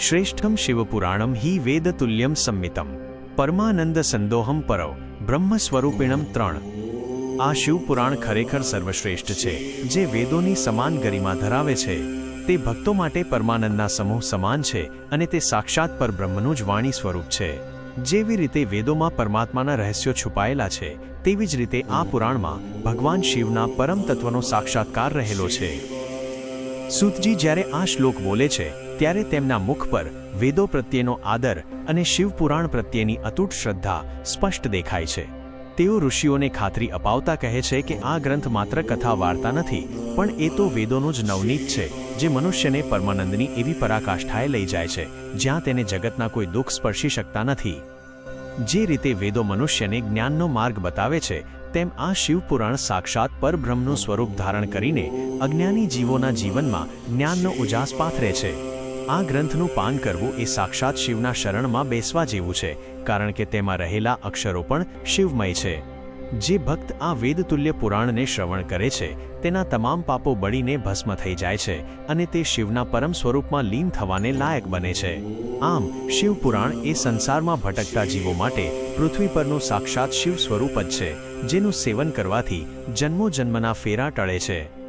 શ્રેષ્ઠમ શિવપુરાણમ હિ વેદતુલ્યમ સંમિતમ પરમાનંદ સંદોહમ પરવ બ્રહ્મ સ્વરૂપિણમ ત્રણ આ શિવપુરાણ ખરેખર સર્વશ્રેષ્ઠ છે જે વેદોની સમાન ગરિમા ધરાવે છે તે ભક્તો માટે પરમાનંદના સમૂહ સમાન છે અને તે સાક્ષાત પરબ્રહ્મનું જ વાણી સ્વરૂપ છે જેવી રીતે વેદોમાં પરમાત્માના રહસ્યો છુપાયેલા છે તેવી જ રીતે આ પુરાણમાં ભગવાન શિવના પરમ તત્વનો સાક્ષાત્કાર રહેલો છે સુતજી જ્યારે આ શ્લોક બોલે છે ત્યારે તેમના મુખ પર વેદો પ્રત્યેનો આદર અને શિવપુરાણ પ્રત્યેની અતૂટ શ્રદ્ધા સ્પષ્ટ દેખાય છે. તેઓ ઋષિઓને ખાતરી અપાવતા કહે છે કે આ ગ્રંથ માત્ર કથા વાર્તા નથી, પણ એ તો વેદોનો જ નવનીત છે, જે મનુષ્યને પરમાનંદની એવી પરાકાષ્ઠાએ લઈ જાય છે, જ્યાં તેને જગતના કોઈ દુઃખ સ્પર્શી શકતા નથી. જે રીતે વેદો મનુષ્યને જ્ઞાનનો માર્ગ બતાવે છે, તેમ આ શિવપુરાણ સાક્ષાત પરબ્રહ્મનું સ્વરૂપ ધારણ કરીને અજ્ઞાની જીવોના જીવનમાં જ્ઞાનનો ઉજાસ પાથરે છે. આ ગ્રંથનું પાન કરવું એ સાક્ષાત શિવના શરણમાં બેસવા જેવું છે, કારણ કે તેમાં રહેલા અક્ષરો પણ શિવમય છે. જે ભક્ત આ વેદતુલ્ય પુરાણને શ્રવણ કરે છે, તેના તમામ પાપો બળીને ભસ્મ થઈ જાય છે અને તે શિવના પરમ સ્વરૂપમાં લીન થવાને લાયક બને છે. આમ શિવપુરાણ એ સંસારમાં ભટકતા જીવો માટે પૃથ્વી પરનું સાક્ષાત શિવ સ્વરૂપ જ છે, જેનું સેવન કરવાથી જન્મો જન્મના ફેરા ટળે છે.